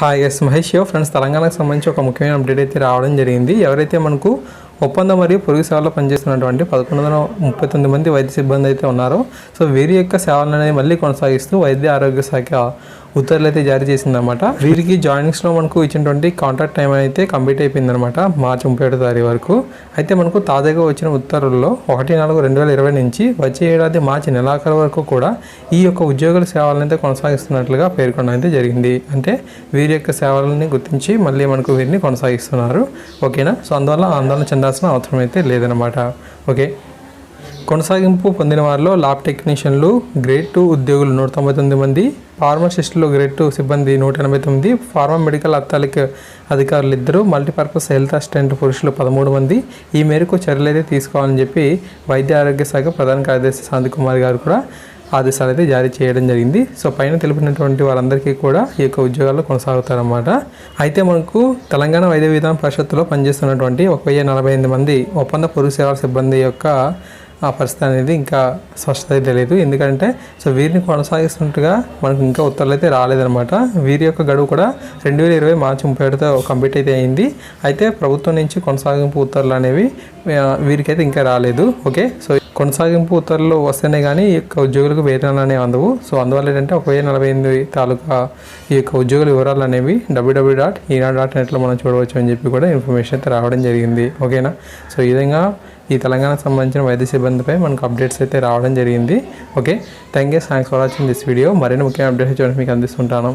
Hi yes Mahesh యో friends తెలంగాణకు సంబంధించి ఒక ముఖ్యమైన అప్డేట్ అయితే రావడం జరిగింది. ఎవరైతే మనకు ఒప్పందం మరియు పొరుగు సేవలో పనిచేస్తున్నటువంటి పదకొండు వందల ముప్పై తొమ్మిది మంది వైద్య సిబ్బంది అయితే ఉన్నారో సో వీరి యొక్క సేవలను అనేది మళ్ళీ కొనసాగిస్తూ వైద్య ఆరోగ్య శాఖ ఉత్తర్వులు అయితే జారీ చేసిందనమాట వీరికి జాయినింగ్స్లో మనకు ఇచ్చినటువంటి కాంట్రాక్ట్ టైం అయితే కంప్లీట్ అయిపోయిందనమాట మార్చి ముప్పై ఏడో తారీఖు వరకు. అయితే మనకు తాజాగా వచ్చిన ఉత్తర్వుల్లో ఒకటి నాలుగు రెండు వేల ఇరవై నుంచి వచ్చే ఏడాది మార్చి నెలాఖరు వరకు కూడా ఈ యొక్క ఉద్యోగుల సేవలను అయితే కొనసాగిస్తున్నట్లుగా పేర్కొనడం అయితే జరిగింది. అంటే వీరి యొక్క సేవలని గుర్తించి మళ్ళీ మనకు వీరిని కొనసాగిస్తున్నారు. ఓకేనా? సో అందువల్ల ఆందోళన చెందాల్సిన అవసరం అయితే లేదనమాట ఓకే? కొనసాగింపు పొందిన వారిలో ల్యాబ్ టెక్నీషియన్లు గ్రేడ్ టూ ఉద్యోగులు నూట తొంభై తొమ్మిది మంది ఫార్మసిస్టులు గ్రేడ్ టూ సిబ్బంది నూట ఎనభై తొమ్మిది ఫార్మా మెడికల్ అత్తాలిక అధికారులు ఇద్దరు మల్టీపర్పస్ హెల్త్ అసిస్టెంట్ పురుషులు పదమూడు మంది. ఈ మేరకు చర్యలు అయితే తీసుకోవాలని చెప్పి వైద్య ఆరోగ్య శాఖ ప్రధాన కార్యదర్శి శాంతి కుమార్ గారు కూడా ఆదేశాలు అయితే జారీ చేయడం జరిగింది. సో పైన తెలిపినటువంటి వారందరికీ కూడా ఈ యొక్క ఉద్యోగాల్లో కొనసాగుతారన్నమాట. అయితే మనకు తెలంగాణ వైద్య విధాన పరిషత్తులో పనిచేస్తున్నటువంటి ఒక వెయ్యి నలభై ఎనిమిది మంది ఒప్పంద పొరుగు సేవల సిబ్బంది యొక్క ఆ పరిస్థితి అనేది ఇంకా స్పష్టత అయితే తెలియదు ఎందుకంటే సో వీరిని కొనసాగిస్తున్నట్టుగా మనకు ఇంకా ఉత్తర్వులు అయితే రాలేదనమాట వీరి యొక్క గడువు కూడా రెండు వేల ఇరవై మార్చి ముప్పై ఏడుతో కంప్లీట్ అయితే అయింది. అయితే ప్రభుత్వం నుంచి కొనసాగింపు ఉత్తర్వులు అనేవి వీరికైతే ఇంకా రాలేదు. ఓకే? సో కొనసాగింపు ఉత్తర్వులు వస్తేనే కానీ ఈ యొక్క ఉద్యోగులకు వేతనాలు అనేవి అందవు. సో అందువల్ల ఏంటంటే ఒక వెయ్యి నలభై ఎనిమిది తాలూకా ఈ యొక్క ఉద్యోగుల వివరాలు అనేవి డబ్ల్యూడబ్ల్యూ డాట్ ఈనాడు డాట్ నెట్లో మనం చూడవచ్చు అని చెప్పి కూడా ఇన్ఫర్మేషన్ అయితే రావడం జరిగింది. ఓకేనా? సో ఈ విధంగా ఈ తెలంగాణకు సంబంధించిన వైద్య సిబ్బందిపై మనకు అప్డేట్స్ అయితే రావడం జరిగింది. Okay? Thank you. Thanks for watching this video. మరిన్ని ముఖ్యమైన అప్డేట్స్ చూడండి మీకు అందిస్తుంటాను.